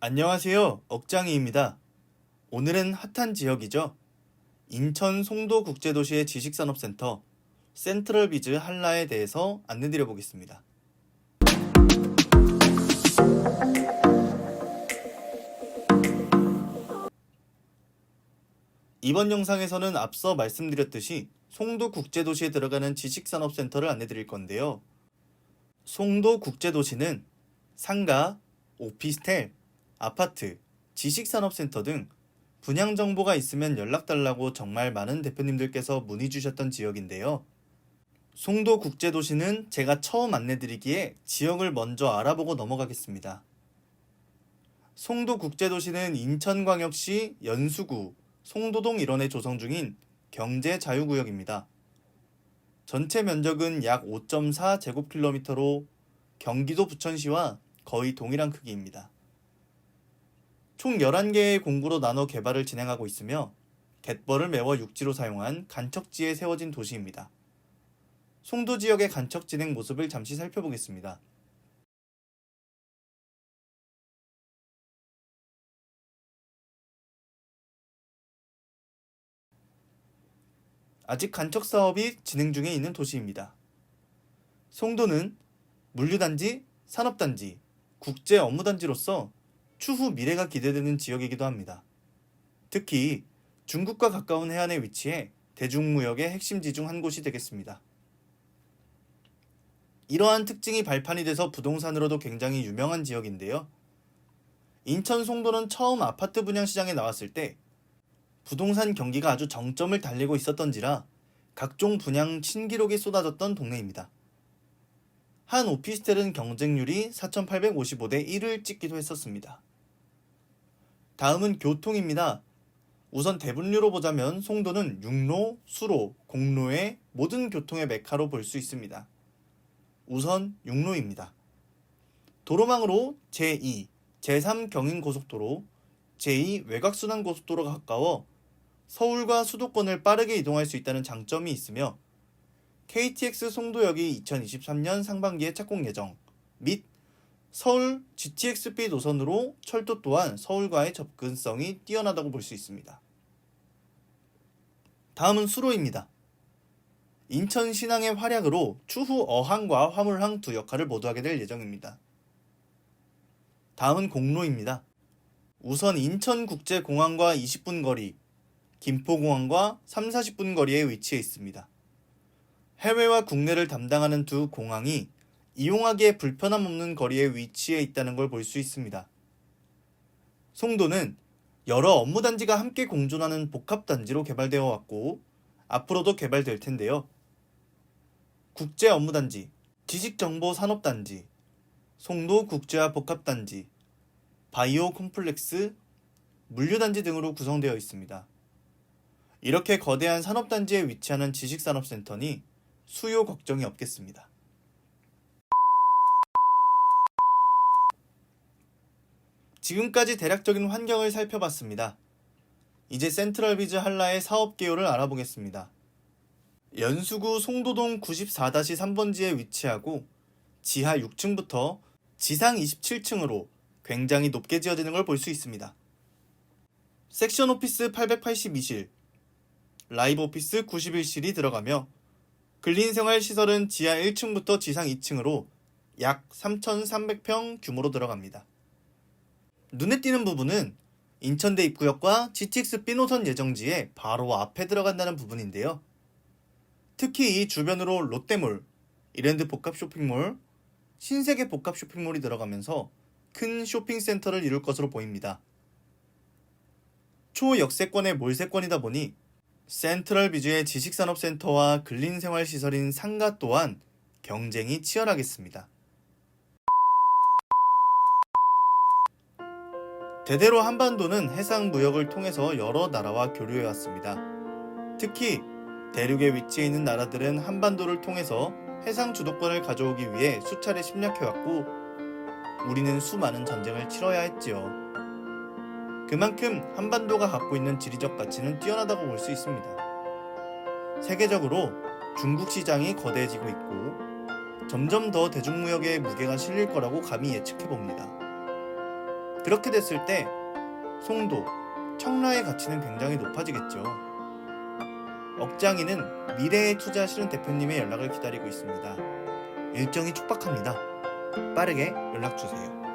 안녕하세요. 억장이입니다. 오늘은 핫한 지역이죠. 인천 송도 국제도시의 지식산업센터 센트럴비즈 한라에 대해서 안내드려 보겠습니다. 이번 영상에서는 앞서 말씀드렸듯이 송도 국제도시에 들어가는 지식산업센터를 안내드릴 건데요. 송도 국제도시는 상가, 오피스텔, 아파트, 지식산업센터 등 분양 정보가 있으면 연락 달라고 정말 많은 대표님들께서 문의 주셨던 지역인데요. 송도 국제도시는 제가 처음 안내드리기에 지역을 먼저 알아보고 넘어가겠습니다. 송도 국제도시는 인천광역시 연수구, 송도동 일원에 조성 중인 경제 자유구역입니다. 전체 면적은 약 5.4제곱킬로미터로 경기도 부천시와 거의 동일한 크기입니다. 총 11개의 공구로 나눠 개발을 진행하고 있으며 갯벌을 메워 육지로 사용한 간척지에 세워진 도시입니다. 송도 지역의 간척 진행 모습을 잠시 살펴보겠습니다. 아직 간척 사업이 진행 중에 있는 도시입니다. 송도는 물류단지, 산업단지, 국제 업무단지로서 추후 미래가 기대되는 지역이기도 합니다. 특히 중국과 가까운 해안에 위치해 대중무역의 핵심지 중 한 곳이 되겠습니다. 이러한 특징이 발판이 돼서 부동산으로도 굉장히 유명한 지역인데요. 인천 송도는 처음 아파트 분양 시장에 나왔을 때 부동산 경기가 아주 정점을 달리고 있었던지라 각종 분양 신기록이 쏟아졌던 동네입니다. 한 오피스텔은 경쟁률이 4,855대 1을 찍기도 했었습니다. 다음은 교통입니다. 우선 대분류로 보자면 송도는 육로, 수로, 공로의 모든 교통의 메카로 볼 수 있습니다. 우선 육로입니다. 도로망으로 제2, 제3 경인고속도로, 제2 외곽순환고속도로가 가까워 서울과 수도권을 빠르게 이동할 수 있다는 장점이 있으며 KTX 송도역이 2023년 상반기에 착공 예정 및 서울 GTX-B 노선으로 철도 또한 서울과의 접근성이 뛰어나다고 볼 수 있습니다. 다음은 수로입니다. 인천 신항의 활약으로 추후 어항과 화물항 두 역할을 모두 하게 될 예정입니다. 다음은 공로입니다. 우선 인천국제공항과 20분 거리, 김포공항과 3, 40분 거리에 위치해 있습니다. 해외와 국내를 담당하는 두 공항이 이용하기에 불편함 없는 거리에 위치해 있다는 걸 볼 수 있습니다. 송도는 여러 업무 단지가 함께 공존하는 복합 단지로 개발되어 왔고 앞으로도 개발될 텐데요. 국제 업무 단지, 지식 정보 산업 단지, 송도 국제화 복합 단지, 바이오 콤플렉스, 물류 단지 등으로 구성되어 있습니다. 이렇게 거대한 산업 단지에 위치하는 지식 산업 센터니 수요 걱정이 없겠습니다. 지금까지 대략적인 환경을 살펴봤습니다. 이제 센트럴비즈 한라의 사업 개요를 알아보겠습니다. 연수구 송도동 94-3번지에 위치하고 지하 6층부터 지상 27층으로 굉장히 높게 지어지는 걸 볼 수 있습니다. 섹션 오피스 882실, 라이브 오피스 91실이 들어가며 근린생활 시설은 지하 1층부터 지상 2층으로 약 3,300평 규모로 들어갑니다. 눈에 띄는 부분은 인천대 입구역과 GTX B노선 예정지에 바로 앞에 들어간다는 부분인데요. 특히 이 주변으로 롯데몰, 이랜드 복합 쇼핑몰, 신세계 복합 쇼핑몰이 들어가면서 큰 쇼핑센터를 이룰 것으로 보입니다. 초역세권의 몰세권이다 보니 센트럴 비주의 지식산업센터와 근린생활시설인 상가 또한 경쟁이 치열하겠습니다. 대대로 한반도는 해상 무역을 통해서 여러 나라와 교류해 왔습니다. 특히 대륙에 위치해 있는 나라들은 한반도를 통해서 해상 주도권을 가져오기 위해 수차례 침략해 왔고 우리는 수많은 전쟁을 치러야 했지요. 그만큼 한반도가 갖고 있는 지리적 가치는 뛰어나다고 볼 수 있습니다. 세계적으로 중국 시장이 거대해지고 있고 점점 더 대중무역의 무게가 실릴 거라고 감히 예측해 봅니다. 그렇게 됐을 때 송도, 청라의 가치는 굉장히 높아지겠죠. 억장이는 미래에 투자 실은 대표님의 연락을 기다리고 있습니다. 일정이 촉박합니다. 빠르게 연락 주세요.